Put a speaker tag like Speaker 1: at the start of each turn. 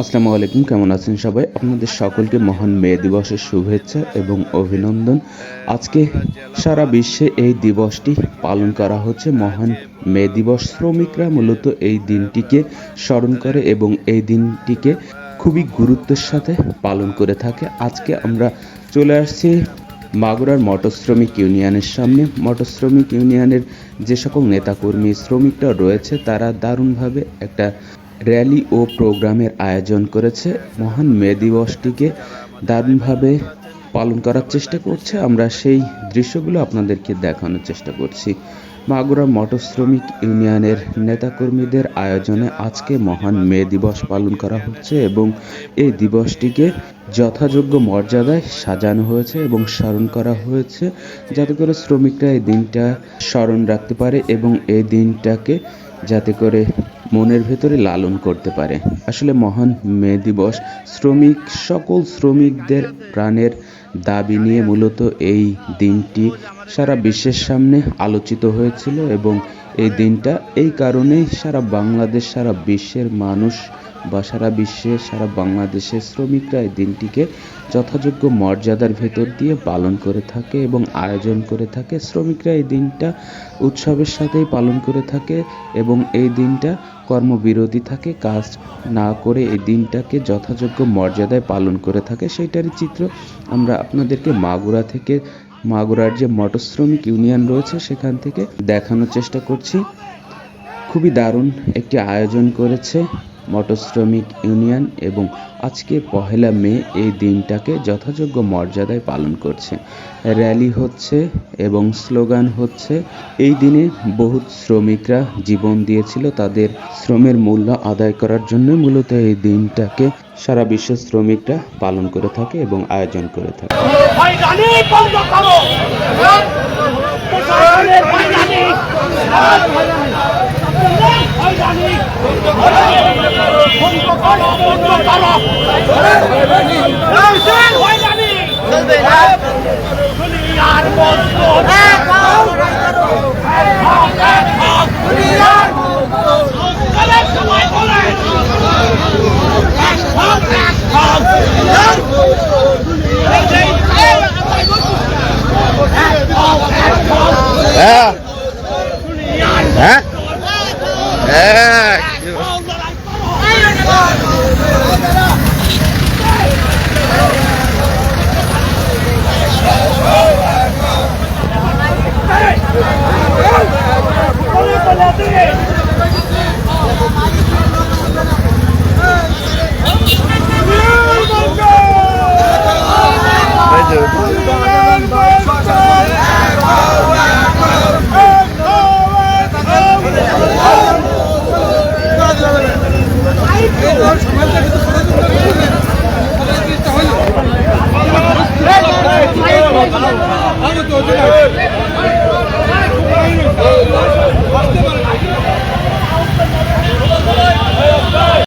Speaker 1: আসসালামু আলাইকুম, কেমন আছেন সবাই? আপনাদের সকলকে মহান মে দিবসের শুভেচ্ছা এবং অভিনন্দন। আজকে সারা বিশ্বে এই দিবসটি পালন করা হচ্ছে। মহান মে দিবস শ্রমিকরা মূলত এই দিনটিকে স্মরণ করে এবং এই দিনটিকে খুবই গুরুত্বের সাথে পালন করে থাকে। আজকে আমরা চলে আসছি মাগুরার মোটর শ্রমিক ইউনিয়নের সামনে। মোটর শ্রমিক ইউনিয়নের যে সকল নেতাকর্মী, শ্রমিকরা রয়েছে, তারা দারুণভাবে একটা র্যালি ও প্রোগ্রামের আয়োজন করেছে মহান মে দিবসটিকে দারুণভাবে পালন করার চেষ্টা করছে। আমরা সেই দৃশ্যগুলো আপনাদেরকে দেখানোর চেষ্টা করছি। মাগুরা মটর শ্রমিক ইউনিয়নের নেতাকর্মীদের আয়োজনে আজকে মহান মে দিবস পালন করা হচ্ছে এবং এই দিবসটিকে যথাযোগ্য মর্যাদায় সাজানো হয়েছে এবং স্মরণ করা হয়েছে যাতে করে শ্রমিকরা এই দিনটা স্মরণ রাখতে পারে এবং এই দিনটাকে যাতে করে মনের ভেতরে লালন করতে পারে। আসলে মহান মে দিবস শ্রমিক, সকল শ্রমিকদের প্রাণের দাবি নিয়ে মূলত এই দিনটি সারা বিশ্বের সামনে আলোচিত হয়েছিল এবং এই দিনটা এই কারণেই সারা বাংলাদেশ, সারা বিশ্বের মানুষ বা সারা বিশ্বে, সারা বাংলাদেশের শ্রমিকরা এই দিনটিকে যথাযোগ্য মর্যাদার ভেতর দিয়ে পালন করে থাকে এবং আয়োজন করে থাকে। শ্রমিকরা এই দিনটা উৎসবের সাথেই পালন করে থাকে এবং এই দিনটা কর্মবিরতি থাকে। কাজ না করে এই দিনটাকে যথাযোগ্য মর্যাদায় পালন করে থাকে। সেইটারই চিত্র আমরা আপনাদেরকে মাগুরা থেকে, মাগুরার যে মটর শ্রমিক ইউনিয়ন রয়েছে, সেখান থেকে দেখানোর চেষ্টা করছি। খুবই দারুণ একটি আয়োজন করেছে মোটর শ্রমিক ইউনিয়ন এবং আজকে পহেলা মে এই দিনটাকে যথাযোগ্য মর্যাদায় পালন করছে। র্যালি হচ্ছে এবং স্লোগান হচ্ছে, এই দিনে বহু শ্রমিকরা জীবন দিয়েছিল, তাদের শ্রমের মূল্য আদায় করার জন্য মূলত এই দিনটাকে সারা বিশ্বের শ্রমিকরা পালন করে থাকে এবং আয়োজন করে থাকে।
Speaker 2: হ্যাঁ। হ্যাঁ।